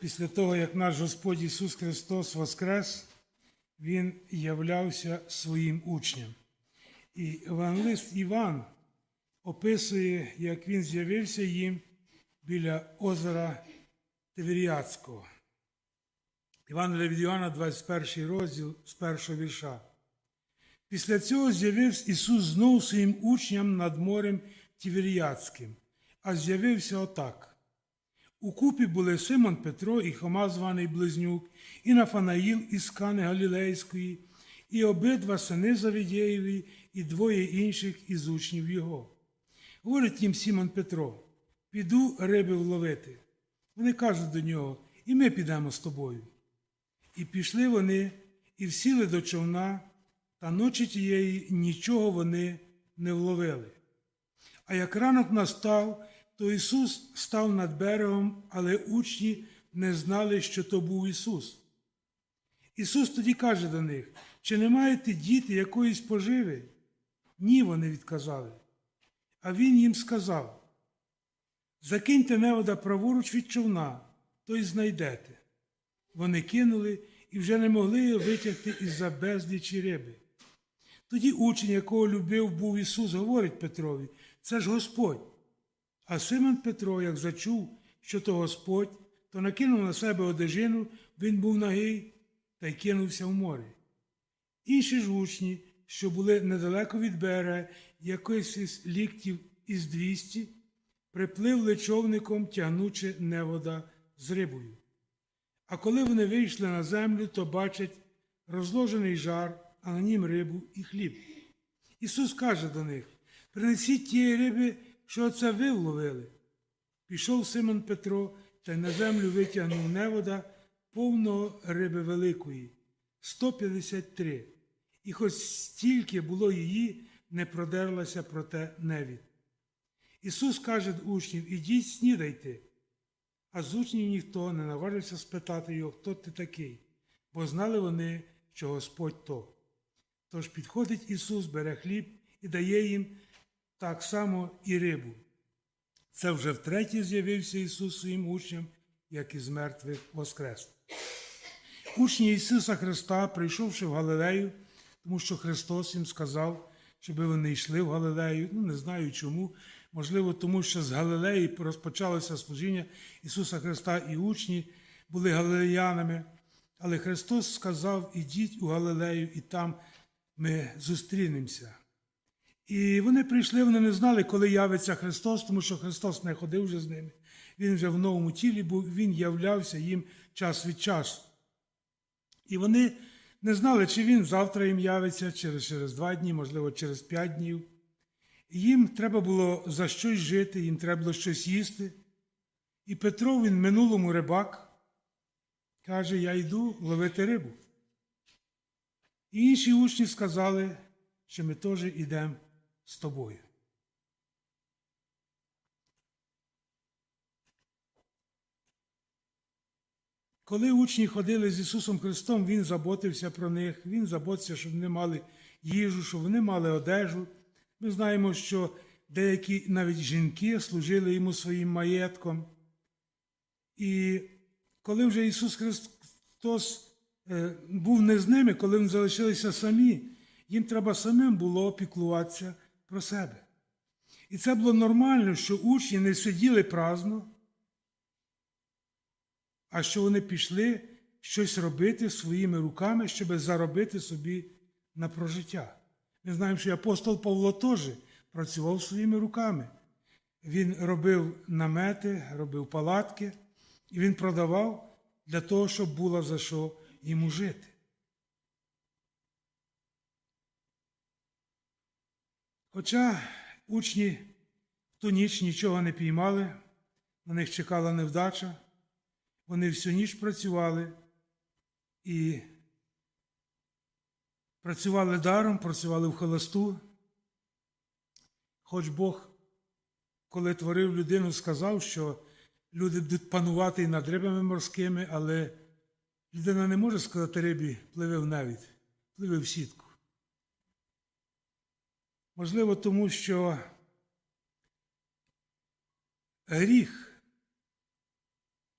Після того, як наш Господь Ісус Христос воскрес, Він являвся своїм учням. І евангелист Іван описує, як він з'явився їм біля озера Тиверіадського. Іван від Іоанна, 21 розділ з першого вірша. Після цього з'явився Ісус знову своїм учням над морем Тіверіадським, а з'явився отак. У купі були Симон Петро і Хома, званий Близнюк, і Нафанаїл із Кани Галілейської, і обидва сини Завідєєві, і двоє інших із учнів його. Говорить їм Сімон Петро: піду риби вловити. Вони кажуть до нього, і ми підемо з тобою. І пішли вони, і всіли до човна, та ночі тієї нічого вони не вловили. А як ранок настав, то Ісус став над берегом, але учні не знали, що то був Ісус. Ісус тоді каже до них: чи не маєте діти якоїсь поживи? Ні, вони відказали. А Він їм сказав: Закиньте невода праворуч від човна, то й знайдете. Вони кинули і вже не могли його витягти із-за безлічі риби. Тоді учень, якого любив був Ісус, говорить Петрові, це ж Господь. А Симон Петро, як зачув, що то Господь, то накинув на себе одежину, він був нагий та й кинувся в море. Інші ж учні, що були недалеко від берега, якось із ліктів із двісті, припливли човником, тягнучи невода з рибою. А коли вони вийшли на землю, то бачать розложений жар, а на нім рибу і хліб. Ісус каже до них: принесіть тієї риби, що це ви вловили. Пішов Симон Петро та й на землю витягнув невода повного риби великої 153. І хоч стільки було її, не продерлася проте невід. Ісус каже до учнів: ідіть снідайте. А з учнів ніхто не наважився спитати його, хто ти такий, бо знали вони, що Господь то. Тож підходить Ісус, бере хліб і дає їм так само і рибу. Це вже втретє з'явився Ісус своїм учням, як із мертвих воскрес. Учні Ісуса Христа, прийшовши в Галилею, тому що Христос їм сказав, щоб вони йшли в Галилею. Ну, не знаю чому. Можливо, тому що з Галилеї розпочалося служіння Ісуса Христа і учні були галилеянами. Але Христос сказав: ідіть у Галилею, і там ми зустрінемося. І вони прийшли, вони не знали, коли явиться Христос, тому що Христос не ходив вже з ними. Він вже в новому тілі був, Він являвся їм час від часу. І вони не знали, чи він завтра їм явиться, через, через два дні, можливо, через п'ять днів. Їм треба було за щось жити, їм треба було щось їсти. І Петро, він минулому рибак, каже: Я йду ловити рибу. І інші учні сказали, що ми теж йдемо з тобою. Коли учні ходили з Ісусом Христом, Він заботився про них, Він заботився, щоб вони мали їжу, щоб вони мали одежу. Ми знаємо, що деякі навіть жінки служили йому своїм маєтком. І коли вже Ісус Христос е, був не з ними, коли вони залишилися самі, їм треба самим було опіклуватися про себе. І це було нормально, що учні не сиділи праздно, а що вони пішли щось робити своїми руками, щоб заробити собі на прожиття. Ми знаємо, що апостол Павло теж працював своїми руками. Він робив намети, робив палатки, і він продавав для того, щоб було за що йому жити. Хоча учні в ту ніч нічого не піймали, на них чекала невдача, вони всю ніч працювали і працювали даром, працювали в холосту. Хоч Бог, коли творив людину, сказав, що люди будуть панувати і над рибами морськими, але людина не може сказати рибі, пливе в навіть, пливе в сітку. Можливо, тому що гріх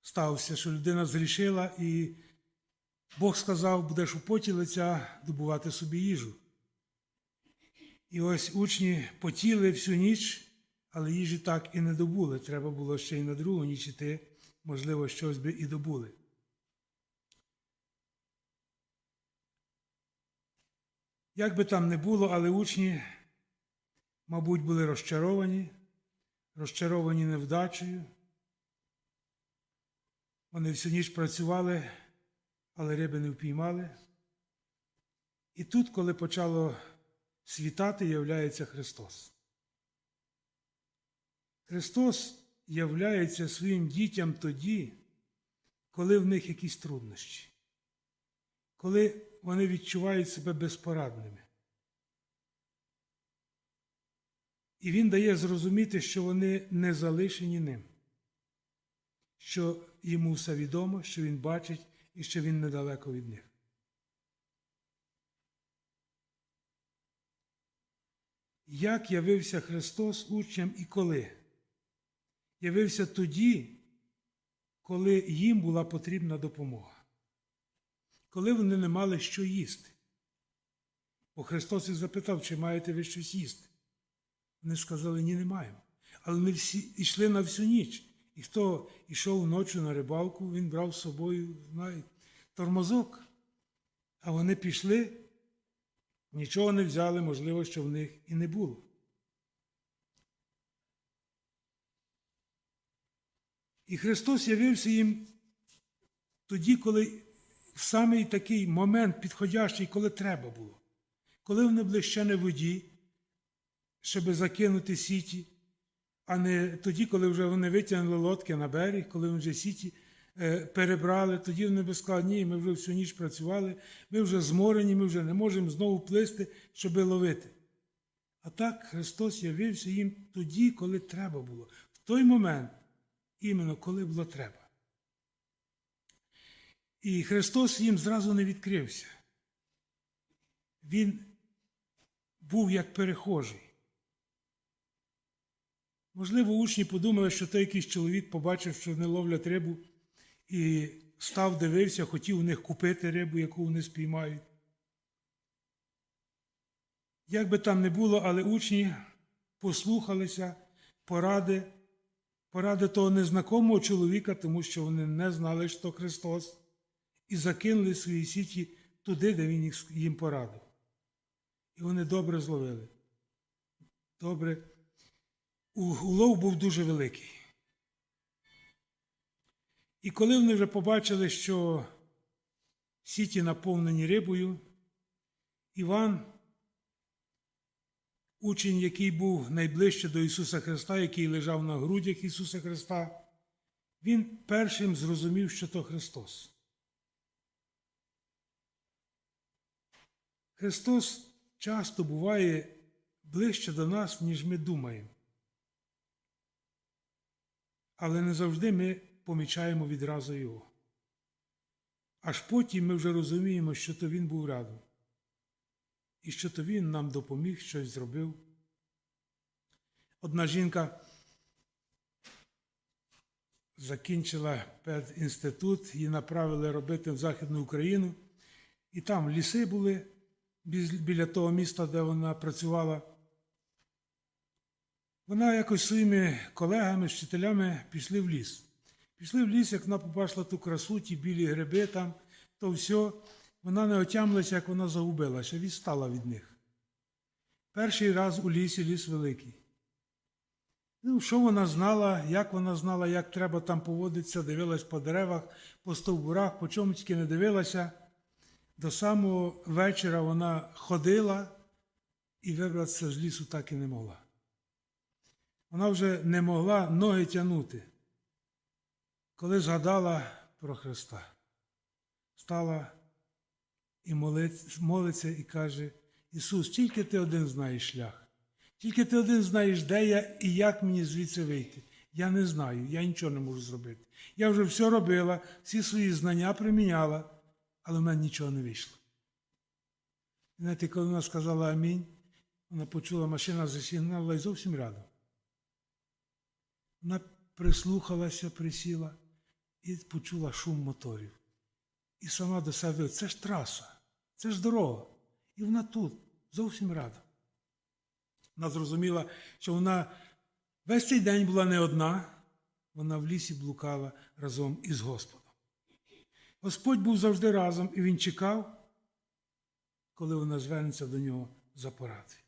стався, що людина зрішила, і Бог сказав, будеш у поті лиця добувати собі їжу. І ось учні потіли всю ніч, але їжі так і не добули. Треба було ще й на другу ніч іти, можливо, щось би і добули. Як би там не було, але учні, мабуть, були розчаровані, розчаровані невдачею. Вони всю ніч працювали, але риби не впіймали. І тут, коли почало світати, являється Христос. Христос являється своїм дітям тоді, коли в них якісь труднощі, коли вони відчувають себе безпорадними. І Він дає зрозуміти, що вони не залишені ним, що йому все відомо, що він бачить і що він недалеко від них. Як явився Христос учням і коли? Явився тоді, коли їм була потрібна допомога, коли вони не мали що їсти. Бо Христос їх запитав, чи маєте ви щось їсти. Вони сказали, ні, не маємо. Але не всі йшли на всю ніч. І хто йшов ночі на рибалку, він брав з собою знаєте, тормозок. А вони пішли, нічого не взяли, можливо, що в них і не було. І Христос явився їм тоді, коли в самий такий момент підходящий, коли треба було. Коли вони були ще не воді, щоб закинути сіті, а не тоді, коли вже вони витягнули лодки на берег, коли вони вже сіті е, перебрали, тоді вони би сказали, ні, ми вже всю ніч працювали, ми вже зморені, ми вже не можемо знову плисти, щоб ловити. А так Христос явився їм тоді, коли треба було, в той момент, іменно коли було треба. І Христос їм зразу не відкрився. Він був як перехожий. Можливо, учні подумали, що той якийсь чоловік побачив, що вони ловлять рибу, і став дивився, хотів у них купити рибу, яку вони спіймають. Як би там не було, але учні послухалися поради, поради того незнакомого чоловіка, тому що вони не знали, що Христос, і закинули свої сіті туди, де Він їм порадив. І вони добре зловили. Добре. Улов був дуже великий. І коли вони вже побачили, що сіті наповнені рибою, Іван, учень, який був найближче до Ісуса Христа, який лежав на грудях Ісуса Христа, він першим зрозумів, що то Христос. Христос часто буває ближче до нас, ніж ми думаємо. Але не завжди ми помічаємо відразу Його. Аж потім ми вже розуміємо, що то Він був рядом. І що то Він нам допоміг, щось зробив. Одна жінка закінчила педінститут, її направили робити в Західну Україну. І там ліси були біля того міста, де вона працювала. Вона якось своїми колегами, вчителями пішли в ліс. Пішли в ліс, як вона побачила ту красу, ті білі гриби там, то все. Вона не отямилася, як вона загубилася, відстала від них. Перший раз у лісі ліс великий. Ну, що вона знала, як вона знала, як треба там поводитися, дивилась по деревах, по стовбурах, по чому тільки не дивилася. До самого вечора вона ходила і вибратися з лісу так і не могла. Вона вже не могла ноги тягнути, коли згадала про Христа. Стала і молиться і каже: Ісус, тільки ти один знаєш шлях, тільки ти один знаєш, де я і як мені звідси вийти. Я не знаю, я нічого не можу зробити. Я вже все робила, всі свої знання приміняла, але в мене нічого не вийшло. Знаєте, коли вона сказала амінь, вона почула машина засігнала і зовсім рядом. Вона прислухалася, присіла, і почула шум моторів. І сама до себе, це ж траса, це ж дорога. І вона тут, зовсім рада. Вона зрозуміла, що вона весь цей день була не одна, вона в лісі блукала разом із Господом. Господь був завжди разом, і він чекав, коли вона звернеться до нього за порадою.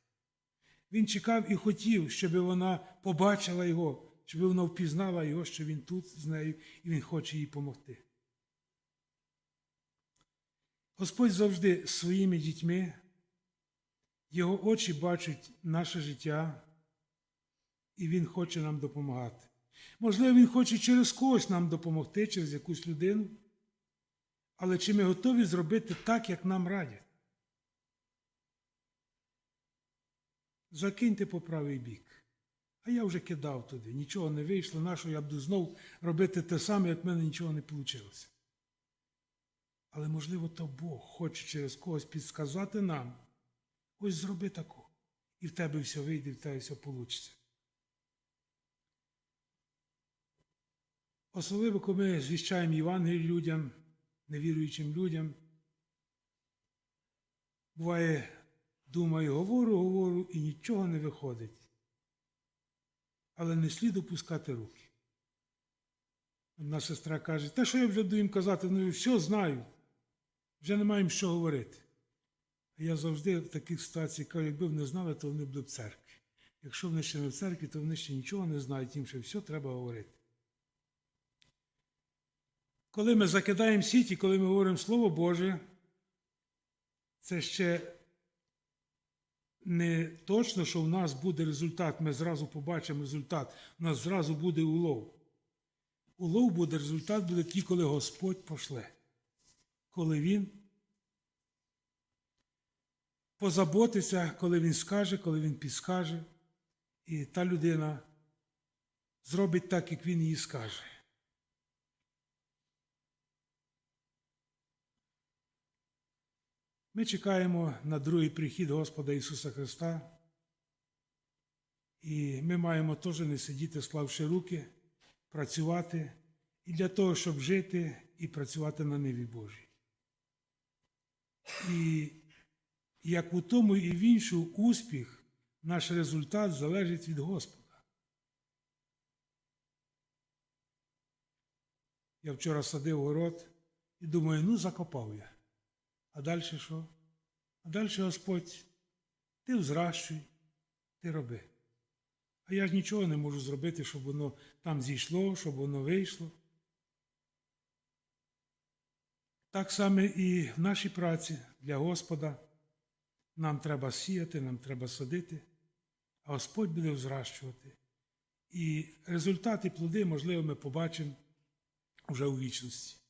Він чекав і хотів, щоб вона побачила його, щоб вона впізнала його, що він тут з нею, і він хоче їй допомогти. Господь завжди своїми дітьми, його очі бачать наше життя, і Він хоче нам допомагати. Можливо, Він хоче через когось нам допомогти, через якусь людину, але чи ми готові зробити так, як нам радять? Закиньте по правий бік. А я вже кидав туди, нічого не вийшло, нащо я буду знов робити те саме, як в мене нічого не вийшло. Але, можливо, то Бог хоче через когось підсказати нам, ось зроби таку, і в тебе все вийде, і в тебе все вийде. Особливо, коли ми звіщаємо Євангелію людям, невіруючим людям, буває, думаю, говорю, говорю, і нічого не виходить. Але не слід опускати руки. Одна сестра каже, те, що я вже буду їм казати, ну все знаю, вже не маємо що говорити. А я завжди в таких ситуаціях кажу, якби вони знали, то вони були в церкві. Якщо вони ще не в церкві, то вони ще нічого не знають, їм ще все треба говорити. Коли ми закидаємо сіті, коли ми говоримо Слово Боже, це ще не точно, що в нас буде результат, ми зразу побачимо результат, у нас зразу буде улов. Улов буде, результат буде тільки, коли Господь пошле, коли Він позаботиться, коли Він скаже, коли Він підскаже, і та людина зробить так, як Він їй скаже. Ми чекаємо на другий прихід Господа Ісуса Христа. І ми маємо теж не сидіти, склавши руки, працювати і для того, щоб жити і працювати на ниві Божій. І як у тому і в іншому успіх, наш результат залежить від Господа. Я вчора садив город і думаю, ну закопав я. А далі що? А далі Господь, ти взращуй, ти роби. А я ж нічого не можу зробити, щоб воно там зійшло, щоб воно вийшло. Так само і в нашій праці для Господа нам треба сіяти, нам треба садити, а Господь буде взращувати. І результати плоди, можливо, ми побачимо вже у вічності.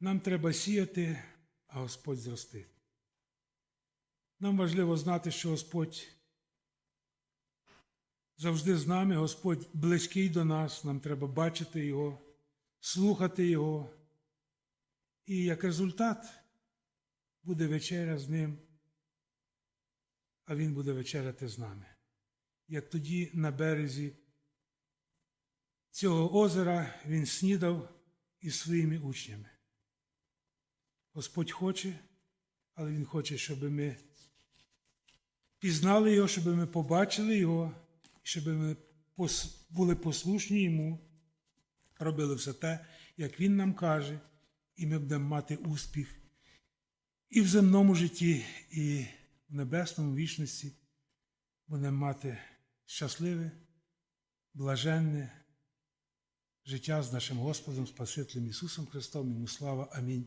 Нам треба сіяти, а Господь зростить. Нам важливо знати, що Господь завжди з нами, Господь близький до нас, нам треба бачити Його, слухати Його. І як результат буде вечеря з Ним, а Він буде вечеряти з нами. Як тоді на березі цього озера Він снідав із своїми учнями. Господь хоче, але Він хоче, щоб ми пізнали Його, щоб ми побачили Його, щоб ми були послушні Йому, робили все те, як Він нам каже, і ми будемо мати успіх і в земному житті, і в небесному вічності будемо мати щасливе, блаженне життя з нашим Господом, Спасителем Ісусом Христом. Йому слава. Амінь.